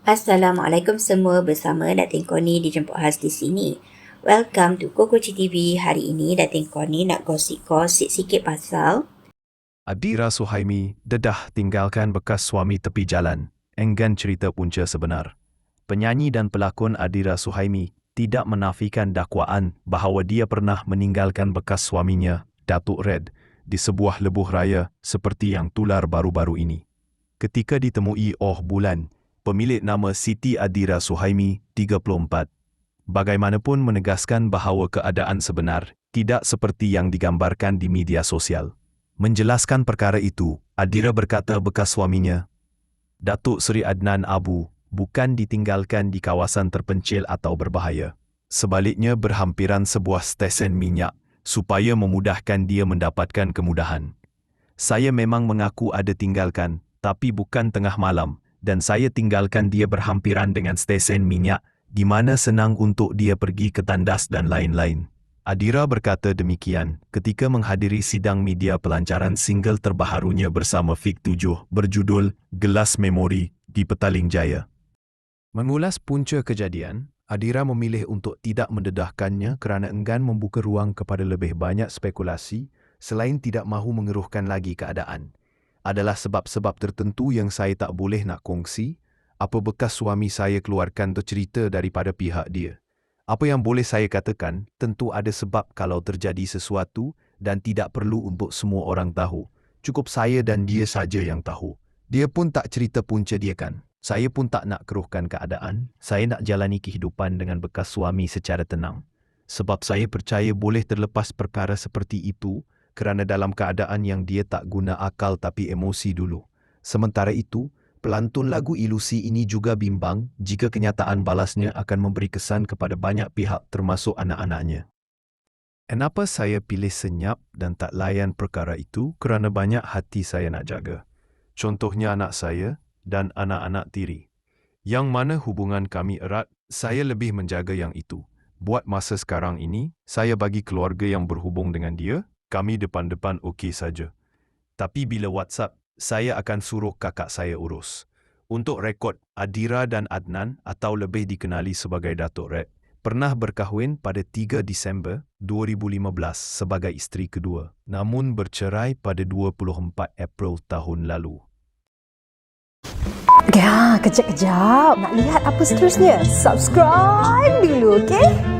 Assalamualaikum semua bersama Datin Koni dijemput khas di sini. Welcome to Koko TV. Hari ini Datin Koni nak gosip-gosip sikit pasal Adira Suhaimi dedah tinggalkan bekas suami tepi jalan. Enggan cerita punca sebenar. Penyanyi dan pelakon Adira Suhaimi tidak menafikan dakwaan bahawa dia pernah meninggalkan bekas suaminya, Datuk Red, di sebuah lebuh raya seperti yang tular baru-baru ini. Ketika ditemui Oh Bulan, pemilik nama Siti Adira Suhaimi, 34. Bagaimanapun menegaskan bahawa keadaan sebenar tidak seperti yang digambarkan di media sosial. Menjelaskan perkara itu, Adira berkata bekas suaminya, Datuk Seri Adnan Abu, bukan ditinggalkan di kawasan terpencil atau berbahaya. Sebaliknya berhampiran sebuah stesen minyak supaya memudahkan dia mendapatkan kemudahan. Saya memang mengaku ada tinggalkan, tapi bukan tengah malam dan saya tinggalkan dia berhampiran dengan stesen minyak di mana senang untuk dia pergi ke tandas dan lain-lain. Adira berkata demikian ketika menghadiri sidang media pelancaran single terbaharunya bersama Fik 7 berjudul Gelas Memori di Petaling Jaya. Mengulas punca kejadian, Adira memilih untuk tidak mendedahkannya kerana enggan membuka ruang kepada lebih banyak spekulasi selain tidak mahu mengeruhkan lagi keadaan adalah sebab-sebab tertentu yang saya tak boleh nak kongsi, apa bekas suami saya keluarkan tercerita daripada pihak dia. Apa yang boleh saya katakan, tentu ada sebab kalau terjadi sesuatu dan tidak perlu untuk semua orang tahu. Cukup saya dan dia saja yang tahu. Dia pun tak cerita punca dia kan. Saya pun tak nak keruhkan keadaan. Saya nak jalani kehidupan dengan bekas suami secara tenang. Sebab saya percaya boleh terlepas perkara seperti itu kerana dalam keadaan yang dia tak guna akal tapi emosi dulu. Sementara itu, pelantun lagu ilusi ini juga bimbang jika kenyataan balasnya akan memberi kesan kepada banyak pihak termasuk anak-anaknya. Kenapa saya pilih senyap dan tak layan perkara itu kerana banyak hati saya nak jaga. Contohnya anak saya dan anak-anak tiri. Yang mana hubungan kami erat, saya lebih menjaga yang itu. Buat masa sekarang ini, saya bagi keluarga yang berhubung dengan dia kami depan-depan okey saja. Tapi bila WhatsApp, saya akan suruh kakak saya urus. Untuk rekod, Adira dan Adnan atau lebih dikenali sebagai Datuk Red, pernah berkahwin pada 3 Disember 2015 sebagai isteri kedua, namun bercerai pada 24 April tahun lalu. Ya, kejap-kejap. Nak lihat apa seterusnya? Subscribe dulu, okey?